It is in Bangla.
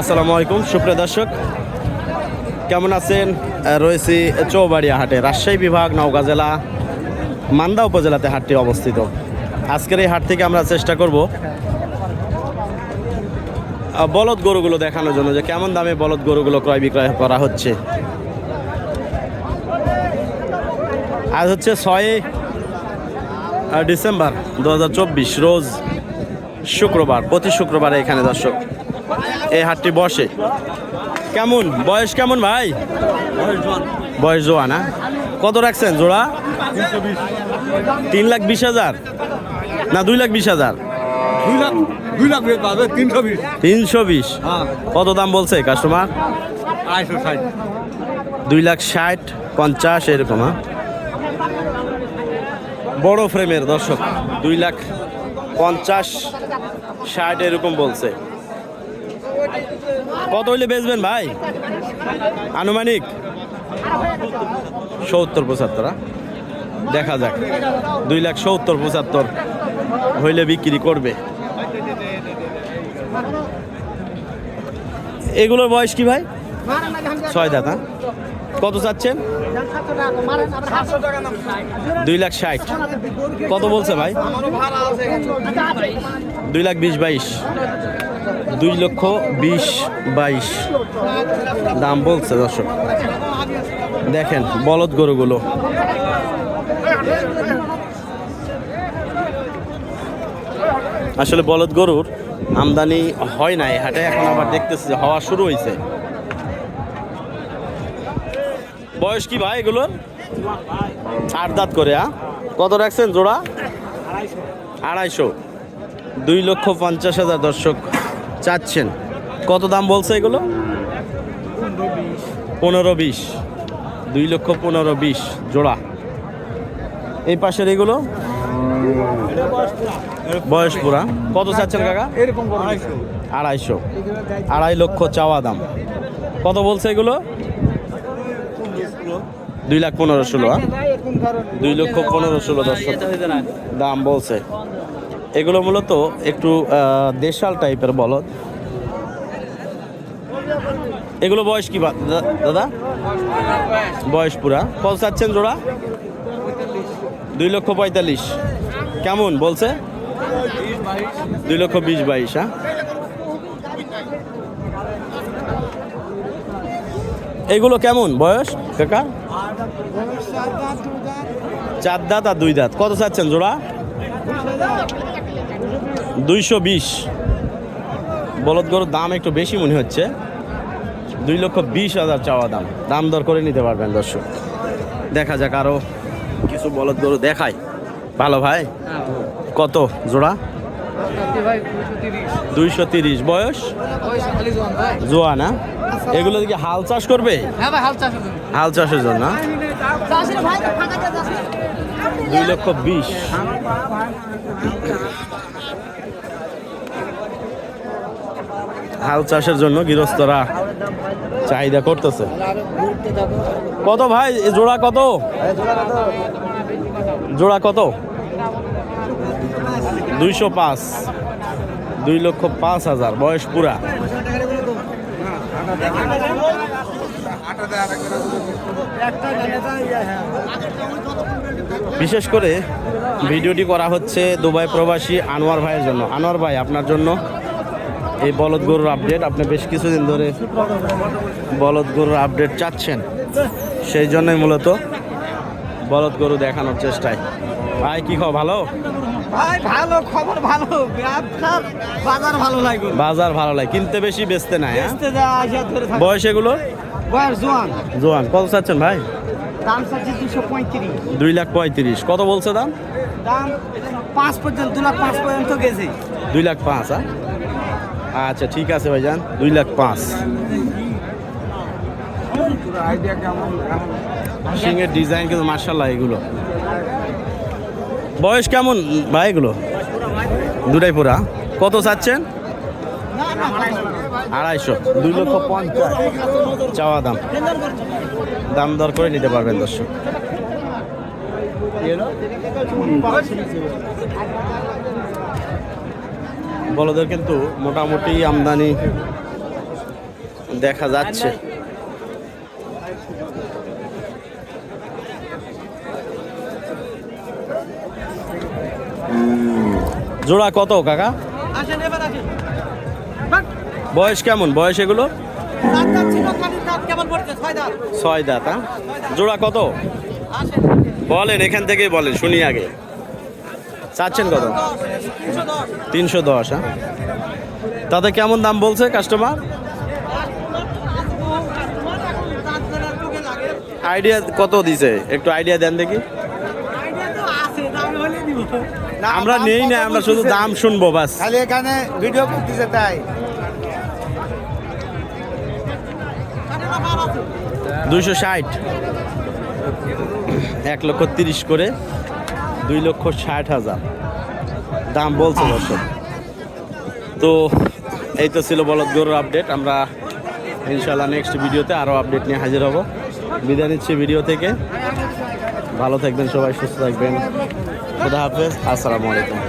আসসালামু আলাইকুম, সুপ্রিয় দর্শক। কেমন আছেন? রয়েছি চৌবাড়িয়া হাটে, রাজশাহী বিভাগ, নওগাঁ জেলা, মান্দা উপজেলাতে হাটটি অবস্থিত। আজকের এই হাট থেকে আমরা চেষ্টা করব বলদ গরুগুলো দেখানোর জন্য যে কেমন দামে বলদ গরুগুলো ক্রয় বিক্রয় করা হচ্ছে। আজ হচ্ছে ছয় ডিসেম্বর দু হাজার চব্বিশ রোজ শুক্রবার প্রতি শুক্রবারে এখানে দর্শক এই হাটটি বসে। কেমন? বয়স কেমন ভাই? বয়স জোয়া না কত রাখছেন জোড়া? তিন লাখ বিশ হাজার? না দুই লাখ বিশ হাজার? তিনশো বিশ। হ্যাঁ। কত দাম বলছে কাস্টমার? দুই লাখ ষাট পঞ্চাশ এরকম হ্যাঁ? বড় ফ্রেমের দর্শক, দুই লাখ পঞ্চাশ ষাট এরকম বলছে। কত হইলে বেচবেন ভাই? আনুমানিক? সত্তর, পঁচাত্তর? দেখা যাক। দুই লাখ সত্তর, পঁচাত্তর হইলে বিক্রি করবে। এগুলোর বয়স কি ভাই? ছয় দাঁত হ্যাঁ? কত চাচ্ছেন? দুই লাখ ষাট। কত বলছে ভাই? দুই লাখ বিশ বাইশ। দুই লক্ষ বিশ বাইশ। দাম বলছে দর্শক। দেখেন, বলদ গরুগুলো। আসলে বলদ গরুর আমদানি হয় না এই হাটে এখন আবার দেখতেছি হওয়া শুরু হয়েছে বয়স কি ভাই এগুলো আট দাঁত করে আ? কত রাখছেন জোড়া? আড়াইশো। দুই লক্ষ পঞ্চাশ হাজার দর্শক চাচ্ছেন। কত দাম বলছে এগুলো? পনেরো বিশ। দুই লক্ষ পনেরো বিশ জোড়া। এই পাশের এগুলো? বয়স পুরা। কত চাচ্ছেন কাকা? এরকম আড়াইশো। আড়াই লক্ষ চাওয়া দাম। কত বলছে এগুলো? দুই লাখ পনেরো ষোলো? দুই লক্ষ পনেরো ষোলো দর্শক। দাম বলছে। এগুলো মূলত একটু দেশাল টাইপের বলদ। এগুলো বয়স কি দাদা? বয়স পুরা। কত চাচ্ছেন জোড়া? দুই লক্ষ পঁয়তাল্লিশ। কেমন বলছে? দুই লক্ষ বিশ বাইশ হ্যাঁ এগুলো কেমন বয়স? কাকা চার দাঁত আর দুই দাঁত। কত চাচ্ছেন জোড়া? দুইশো বিশ। বলদ গরুর দাম একটু বেশি মনে হচ্ছে। দুই লক্ষ বিশ হাজার চাওয়া দাম। দাম দর করে নিতে পারবেন দর্শক। দেখা যাক আরও কিছু বলদ গরু দেখাই। ভালো ভাই? কত জোড়া? দুইশো তিরিশ। বয়স? জোয়া না এগুলো কি হাল চাষ করবে? হ্যাঁ হাল চাষের জন্য? দুই লক্ষ বিশ। হাল চাষের জন্য গৃহস্থরা চাহিদা করতেছে। কত ভাই? জোড়া কত? জোড়া কত? দুইশো পাঁচ। দুই লক্ষ পাঁচ হাজার। বয়স পুরা। বিশেষ করে ভিডিওটি করা হচ্ছে দুবাই প্রবাসী আনোয়ার ভাইয়ের জন্য। আনোয়ার ভাই আপনার জন্য এই বলদ গরুর আপডেট আপনি বেশ কিছুদিন ধরে বলদ গরুর আপডেট চাচ্ছেন। সেই জন্যই মূলত বলদ গরু দেখানোর চেষ্টায়। ভাই কি খবর? ভালো? ভাই ভালো খবর ভালো। ব্যবসার বাজার ভালো লাগবে বাজার ভালো লাগে কিনতে বেশি বেচতে নাই হ্যাঁ? বেচতে যা বয়স এগুলো জোয়ান। কত চাচ্ছেন ভাই? দাম চাচ্ছি দুশো পঁয়ত্রিশ। দুই লাখ পঁয়ত্রিশ। কত বলছে দাম? দাম পাঁচ পর্যন্ত দু লাখ পাঁচ পর্যন্ত গেছে। দুই লাখ পাঁচ হ্যাঁ? আচ্ছা ঠিক আছে ভাইজান দুই লাখ পাঁচ। সিংয়ের ডিজাইন কিন্তু মার্শাল্লাহ এগুলো। বয়স কেমন ভাই এগুলো? দুটাই পুরা কত চাচ্ছেন? আড়াইশো, দুই লক্ষ পঞ্চাশ। চাওয়া দাম। দাম দর করে নিতে পারবেন দর্শক। বলদের কিন্তু মোটামুটি আমদানি দেখা যাচ্ছে। জোড়া কত, কাকা? বয়স কেমন? বয়স এগুলো? ছয় দাঁত? জোড়া কত? বলেন, এখান থেকেই বলেন, শুনি আগে। চাচ্ছেন কত? তিনশো দশ হ্যাঁ তাতে কেমন দাম বলছে কাস্টমার আইডিয়া কত দিছে? একটু আইডিয়া দেন দেখি। আমরা নেই না, আমরা শুধু দাম শুনব, বাস। খালি এখানে ভিডিও করতেছে তাই। দুইশো ষাট। এক লক্ষ তিরিশ করে দুই লক্ষ ষাট হাজার। দাম বলছে দর্শক। তো এই তো ছিল বলদ গরুর আপডেট। আমরা ইনশাল্লাহ নেক্সট ভিডিওতে আরও আপডেট নিয়ে হাজির হব। বিদায় নিচ্ছি ভিডিও থেকে। ভালো থাকবেন সবাই, সুস্থ থাকবেন। খুদা হাফেজ। আসসালামু আলাইকুম।